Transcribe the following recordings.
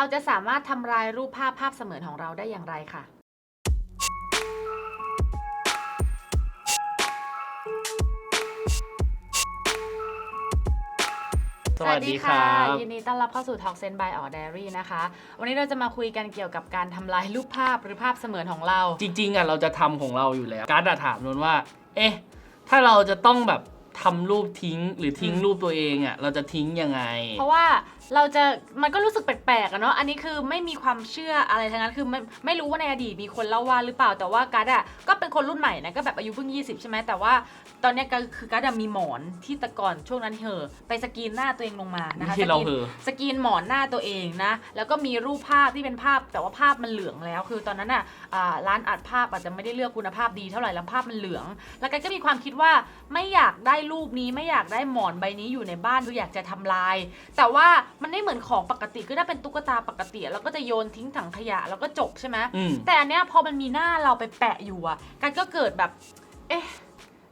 เราจะสามารถทำลายรูปภาพภาพเสมือนของเราได้อย่างไรค่ะ สวัสดีครับยินดีต้อนรับเข้าสู่ Talk Sense by Or Diary นะคะ วันนี้เราจะมาคุยกันเกี่ยวกับการทำลายรูปภาพหรือภาพเสมือนของเรา จริงๆอะเราจะทำของเราอยู่แล้ว การ์ดอะถามนนว่า เอ๊ะ ถ้าเราจะต้องแบบทำรูปทิ้งหรือทิ้งอืม รูปตัวเองอะเราจะทิ้งยังไง เพราะว่า เราจะมันก็รู้สึกแปลกๆอะเนาะอันนี้คือไม่มีความเชื่ออะไรทั้งนั้นคือไม่ไม่รู้ว่าในอดีตมีคนเล่าว่าหรือเปล่าแต่ว่าการ์ดอะก็เป็นคนรุ่นใหม่นะก็แบบอายุเพิ่ง 20 ใช่ไหมแต่ว่าตอนเนี้ยก็คือการ์ดอะมีหมอนที่แตะก่อนช่วงนั้นเหอะไปสกรีนหน้าตัวเองลงมานะคะไม่ใช่เราสกรีน เหอะ สกรีนหมอนหน้าตัวเองนะ แล้วก็มีรูปภาพที่เป็นภาพแต่ว่าภาพมันเหลืองแล้ว คือตอนนั้นอะอ่าร้านอัดภาพอาจจะไม่ได้เลือกคุณภาพดีเท่าไหร่แล้วภาพมันเหลือง แล้วกันก็มีความคิดว่าไม่อยากได้รูปนี้ไม่อยากได้หมอนใบนี้อยู่ในบ้านคืออยากจะทำลาย แต่ว่ามันไม่เหมือนของปกติคือถ้าเป็นตุ๊กตาปกติเราก็จะโยนทิ้งถังขยะแล้วก็จบใช่ไหมอืม แต่อันเนี้ยพอมันมีหน้าเราไปแปะอยู่อะกันก็เกิดแบบ เอ๊ะ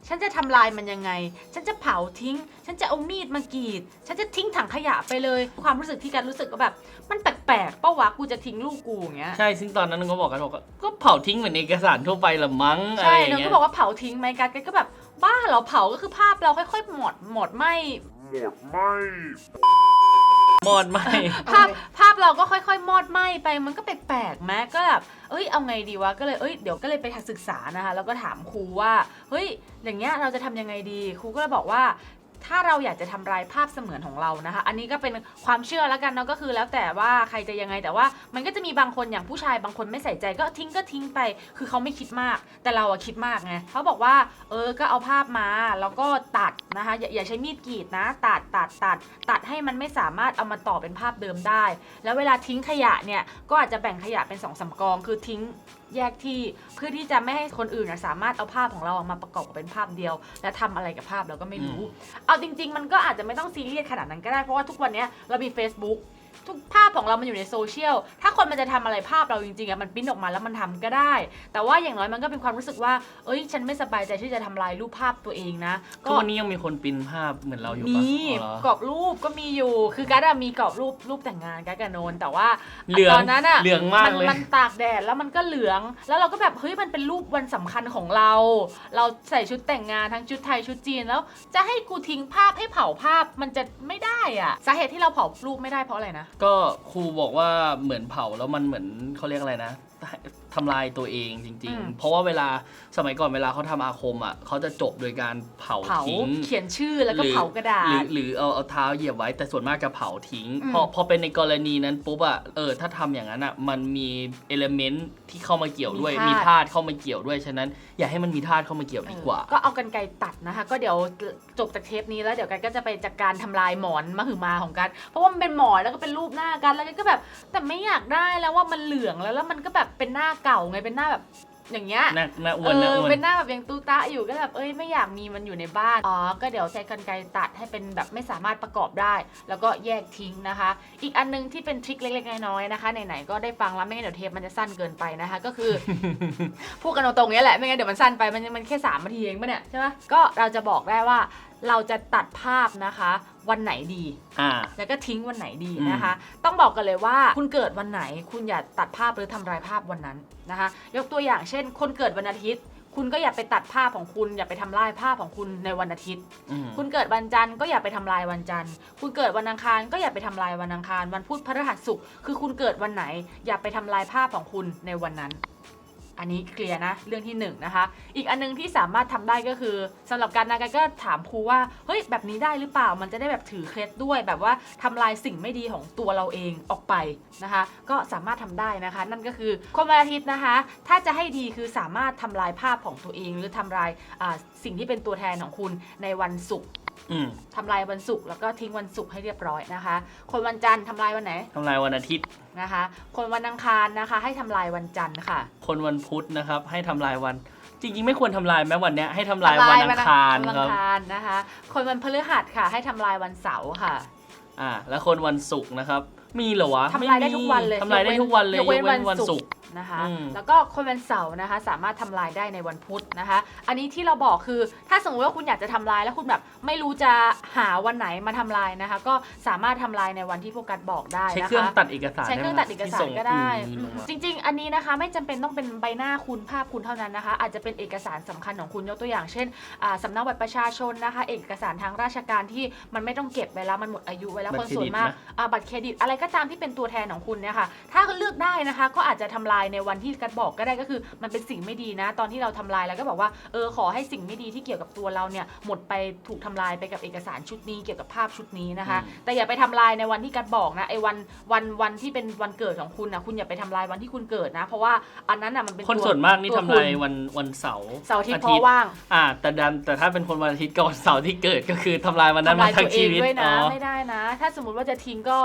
ฉันจะทำลายมันยังไง ฉันจะเผาทิ้ง ฉันจะเอามีดมากรีด ฉันจะทิ้งถังขยะไปเลย ความรู้สึกที่กันรู้สึกว่าแบบ มันแปลกๆเป้าวะกูจะทิ้งลูกกูอย่างเงี้ย ใช่ซึ่งตอนนั้นก็บอกกันบอกว่าก็เผาทิ้งเหมือนเอกสารทั่วไปละมั้งอะไรใช่อย่างเนอะเงี้ก็ยบอกว่าเผาทิ้งไหมกันกันก็แบบบ้าเหรอเผาก็คือภาพเราค่อยๆหมดหมดไหมม มอดไหม ภาพภาพเราก็ค่อยๆ มอดไหมไปมันก็แปลกๆแม้ก็แบบเอ้ยเอาไงดีวะก็เลยเอ้ยเดี๋ยวก็เลยไปศึกษานะคะ แล้วก็ถามครูว่าเฮ้ยอย่างเงี้ยเราจะทำยังไงดีครูก็เลยบอกว่า ถ้าเราอยากจะทำลายภาพเสมือนของเรานะคะ อันนี้ก็เป็นความเชื่อแล้วกันเนาะก็คือแล้วแต่ว่าใครจะยังไงแต่ว่า มันก็จะมีบางคนอย่างผู้ชายบางคนไม่ใส่ใจก็ทิ้งก็ทิ้งไป คือเขาไม่คิดมาก แต่เราอะคิดมากไงเขาบอกว่า เออก็เอาภาพมาแล้วก็ตัดนะคะอย่าอย่าใช้มีดกรีดนะ ตัดตัดตัด ตัดให้มันไม่สามารถเอามาต่อเป็นภาพเดิมได้ แล้วเวลาทิ้งขยะเนี่ยก็อาจจะแบ่งขยะเป็นสองสามกอง คือทิ้งแยกที่เพื่อที่จะไม่ให้คนอื่นสามารถเอาภาพของเรามาประกอบเป็นภาพเดียว และทำอะไรกับภาพเราก็ไม่รู้เอาจริง ๆ มันก็อาจจะไม่ต้องซีเรียสขนาดนั้นก็ได้เพราะว่าทุกวันเนี้ยเรามี Facebook ทุกภาพของเรามันอยู่ในโซเชียล ถ้าคนมันจะทำอะไรภาพเราจริงๆอะมันปริ้นออกมาแล้วมันทำก็ได้ แต่ว่าอย่างน้อยมันก็เป็นความรู้สึกว่า เอ้ย ฉันไม่สบายใจที่จะทำลายรูปภาพตัวเองนะ ก็วันนี้ยังมีคนปริ้นภาพเหมือนเราอยู่ปะมีอ๋อเหรอกรอบรูปก็มีอยู่ คือการ์ดอะมีกรอบรูปรูปแต่งงานการ์ดกับโนน แต่ว่าเหลืองตอนนั้นอะเหลืองมากเลย มันตากแดดแล้วมันก็เหลือง แล้วเราก็แบบเฮ้ยมันเป็นรูปวันสำคัญของเรา เราใส่ชุดแต่งงานทั้งชุดไทยชุดจีนแล้ว จะให้กูทิ้งภาพให้เผาภาพมันจะไม่ได้อะสาเหตุที่เราเผารูปไม่ได้เพราะอะไรนะก็ครูบอกว่าเหมือนเผาแล้วมันเหมือนเขาเรียกอะไรนะทำลายตัวเองจริง อืม ๆ เพราะว่าเวลาสมัยก่อนเวลาเขาทำอาคมอะเขาจะจบโดยการเผาเผาทิ้ง เขียนชื่อแล้วก็หรือเผากระดาหรือษ หรือเอาเอาเท้าเหยียบไว้แต่ส่วนมากจะเผาทิ้ง อืม พอพอเป็นในกรณีนั้นปุ๊บอะเออถ้าทำอย่างนั้นอะมันมีเอลเมนต์ที่เข้ามาเกี่ยวด้วยมีธาตุเข้ามาเกี่ยวด้วยฉะนั้น อย่าให้มันมีธาตุเข้ามาเกี่ยวดีกว่าเออก็เอากันไกรตัดนะคะ ก็เดี๋ยวจบจากเทปนี้แล้วเดี๋ยวกันก็จะไปจัดการทำลายหมอนมหึมาของกัน เพราะว่ามันเป็นหมอนแล้วก็เป็นรูปหน้ากันแล้วกันก็แบบ แต่ไม่อยากได้แล้วว่ามันเหลืองแล้วแล้วมันก็แบบเป็นหน้าเก่าไงเป็นหน้าแบบอย่างเงี้ยหน้าหน้าอ้เอวนหน้าออ้วนเป็นหน้าแบบยังตูตะอยู่ก็แบบเอ้ยไม่อยากมีมันอยู่ในบ้าน อ๋อ ก็เดี๋ยวใช้กันไกรตัดให้เป็นแบบไม่สามารถประกอบได้ แล้วก็แยกทิ้งนะคะ อีกอันนึงที่เป็นทริคเล็กๆน้อยๆนะคะไหนๆก็ได้ฟังแล้วไม่งั้นเดี๋ยวเทปมันจะสั้นเกินไปนะคะ ก็คือ พูดกันตรงๆเนี้ยแหละไม่งั้นเดี๋ยวมันสั้นไปมันมันแค่3นาทีเองปะเนี่ยใช่ไหมก็เราจะบอกได้ว่าเราจะตัดภาพนะคะ วันไหนดี อ่า แล้วก็ทิ้งวันไหนดีนะคะ ต้องบอกกันเลยว่าคุณเกิดวันไหน คุณอย่าตัดภาพหรือทำลายภาพวันนั้นนะคะ ยกตัวอย่างเช่น คนเกิดวันอาทิตย์ คุณก็อย่าไปตัดภาพของคุณ อย่าไปทำลายภาพของคุณในวันอาทิตย์อืมคุณเกิดวันจันทร์ก็อย่าไปทำลายวันจันทร์ คุณเกิดวันอังคารก็อย่าไปทำลายวันอังคาร วันพุธพฤหัสศุกร์คือคุณเกิดวันไหน อย่าไปทำลายภาพของคุณในวันนั้น อันนี้เคลียร์นะเรื่องที่หนึ่งนะคะ อีกอันนึงที่สามารถทำได้ก็คือสำหรับการนาการก็ถามครูว่าเฮ้ยแบบนี้ได้หรือเปล่ามันจะได้แบบถือเคล็ดด้วย แบบว่าทำลายสิ่งไม่ดีของตัวเราเองออกไปนะคะ ก็สามารถทำได้นะคะ นั่นก็คือคนวันอาทิตย์นะคะ ถ้าจะให้ดีคือสามารถทำลายภาพของตัวเอง หรือทำลายสิ่งที่เป็นตัวแทนของคุณในวันศุกร์ ทำลายวันศุกร์แล้วก็ทิ้งวันศุกร์ให้เรียบร้อยนะคะ คนวันจันทร์ทำลายวันไหนทำลายวันอาทิตย์นะคะ คนวันอังคารนะคะ ให้ทำลายวันจันทร์ค่ะ คนวันพุธนะครับให้ทำลายวัน จริงๆ ไม่ควรทำลายแม้วันเนี้ยให้ทำลายวันอังคารวันคอัรับงคารนะคะ คนวันพฤหัสค่ะ ให้ทำลายวันเสาร์ค่ะอ่าแล้วคนวันศุกร์นะครับ มีเหรอวะทำลายได้ม่มีทุกวันเลยทำลายได้ทุกวันเลยยกเว้นวันศุกร์ร์นะคะอืมแล้วก็คนวันเสาร์นะคะ สามารถทำลายได้ในวันพุธนะคะ อันนี้ที่เราบอกคือถ้าสมมติว่าคุณอยากจะทำลายแล้วคุณแบบไม่รู้จะหาวันไหนมาทำลายนะคะ ก็สามารถทำลายในวันที่โฟกัสบอกได้ใช้นะคะเครื่องตัดเอกสารใช้เครื่องตัดเอกสารก็ได้ที่ส่งอีเมลมาจริง ๆ อันนี้นะคะไม่จำเป็นต้องเป็นใบหน้าคุณภาพคุณเท่านั้นนะคะ อาจจะเป็นเอกสารสำคัญของคุณยกตัวอย่าง เช่นอ่าสำเนาบัตรประชาชนนะคะ เอกสารทางราชการที่มันไม่ต้องเก็บไว้แล้วมันหมดอายุไว้แล้วบัคตนรเครส่วดินตมากนะอ่าบัตรเครดิตอะไรก็ตามที่เป็นตัวแทนของคุณเนี่ยค่ะ ถ้าเลือกได้นะคะ ก็อาจจะทำลายในวันที่กัดบอกก็ได้ก็คือ มันเป็นสิ่งไม่ดีนะ ตอนที่เราทำลายแล้วก็บอกว่าเออขอให้สิ่งไม่ดีที่เกี่ยวกับตัวเราเนี่ยหมดไปถูกทำลายไปกับเอกสารชุดนี้เกี่ยวกับภาพชุดนี้นะคะอืมแต่อย่าไปทำลายในวันที่กัดบอกนะไอ้วันวันวันที่เป็นวันเกิดของคุณนะคุณอย่าไปทำลายวันที่คุณเกิดนะ เพราะว่าอันนั้นอะมันเป็นคนตัวส่วนมากนี่ตัวทำลายคุณวันวันเสาร์เสาร์อาทิตย์เพราะว่างอ่าแต่ดันแต่ถ้าเป็นคนวันอาทิตย์ก่อนเสาร์ที่เกิดก็คือทำลายวันนั้นทำมาลายทั้ตังวเอชีงวิตด้วยนะอ๋อไม่ได้นะ ถ้าสมมติว่าจะทิ้งก็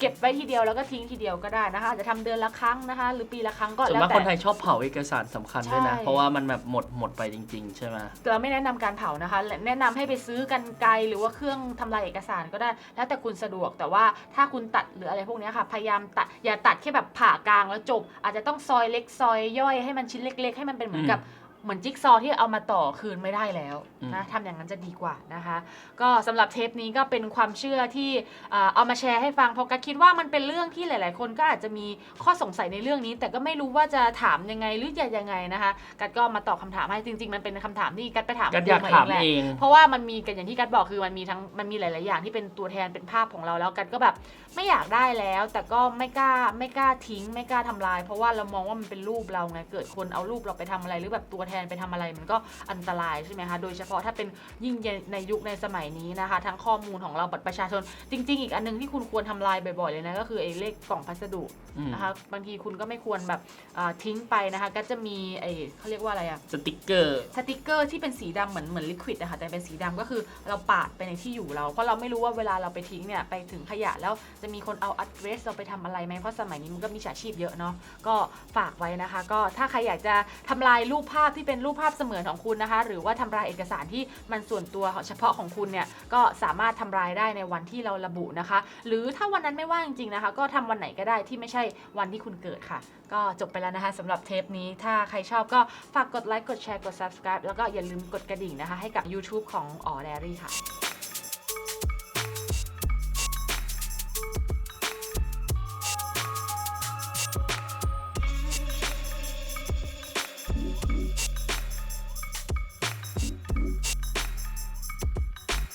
เก็บไว้ทีเดียวแล้วก็ทิ้งทีเดียวก็ได้นะคะอาจจะทำเดือนละครั้งนะคะ หรือปีละครั้งก็ส่วนแล้วมากแต่คนไทยชอบเผาเอกสารสำคัญด้วยนะ ใช่ เพราะว่ามันแบบหมดหมดไปจริง ๆ ใช่ไหม เราไม่แนะนำการเผานะคะและแนะนำให้ไปซื้อกันไกรหรือว่าเครื่องทำลายเอกสารก็ได้ แล้วแต่คุณสะดวกแต่ว่าถ้าคุณตัดหรืออะไรพวกเนี้ยค่ะ พยายามตัดอย่าตัดแค่แบบผ่ากลางแล้วจบ อาจจะต้องซอยเล็กซอยย่อยให้มันชิ้นเล็ก ๆ ให้มันเป็นเหมือนกับ เหมือนจิ๊กซอว์ที่เอามาต่อคืนไม่ได้แล้วนะทำอย่างนั้นจะดีกว่านะคะ ก็สำหรับเทปนี้ก็เป็นความเชื่อที่เอ่อเอามาแชร์ให้ฟังเพราะกัดคิดว่ามันเป็นเรื่องที่หลาย ๆ คนก็อาจจะมีข้อสงสัยในเรื่องนี้ แต่ก็ไม่รู้ว่าจะถามยังไงหรือจะยังไงนะคะกัดก็มาตอบคำถามให้จริง ๆ มันเป็นคำถามที่กัดไปถามก็ครูอยากมาถามแหละเองเพราะว่ามันมีกันอย่างที่กัดบอกคือมันมีทั้งมันมีหลาย ๆ อย่างที่เป็นตัวแทนเป็นภาพของเราแล้วกัดก็แบบไม่อยากได้แล้ว แต่ก็ไม่กล้าไม่กล้าทิ้ง ไม่กล้าทำลาย เพราะว่าเรามองว่ามันเป็นรูปเราไงเกิดคนเอารูปเราไปทำอะไรหรือแบบตัวแทนไปทำอะไรมันก็อันตรายใช่ไหมคะ โดยเฉพาะถ้าเป็นยิ่งในยุคในสมัยนี้นะคะ ทั้งข้อมูลของเราบัตรประชาชน จริง ๆ อีกอันหนึงที่คุณควรทำลายบ่อยๆเลยนะก็คือไอ้เลขกล่องพัสดุอืมนะคะ บางทีคุณก็ไม่ควรแบบอ่าทิ้งไปนะคะ ก็จะมีไอ้เขาเรียกว่าอะไรอะสติกเกอร์สติกเกอร์ที่เป็นสีดำเหมือนเหมือนลิควิดนะคะแต่เป็นสีดำก็คือเราปาดไปในที่อยู่เราเพราะเราไม่รู้ว่าเวลาเราไปทิ้งเนี่ยไปถึงขยะแล้วจะมีคนเอาอัดเรสเราไปทำอะไรไหมเพราะสมัยนี้มันก็มีฉาชีพเยอะเนาะก็ฝากไว้นะคะ ก็ถ้าใครอยากจะทำลายรูปภาพที่เป็นรูปภาพเสมือนของคุณนะคะ หรือว่าทำลายเอกสารที่มันส่วนตัวเฉพาะของคุณเนี่ยก็สามารถทำลายได้ในวันที่เราระบุนะคะ หรือถ้าวันนั้นไม่ว่างจริงๆนะคะ ก็ทำวันไหนก็ได้ที่ไม่ใช่วันที่คุณเกิดค่ะ ก็จบไปแล้วนะคะสำหรับเทปนี้ถ้าใครชอบก็ฝากกดไลค์กดแชร์กด subscribe แล้วก็อย่าลืมกดกระดิ่งนะคะ ให้กับ YouTube ของอ๋อแดรี่ค่ะ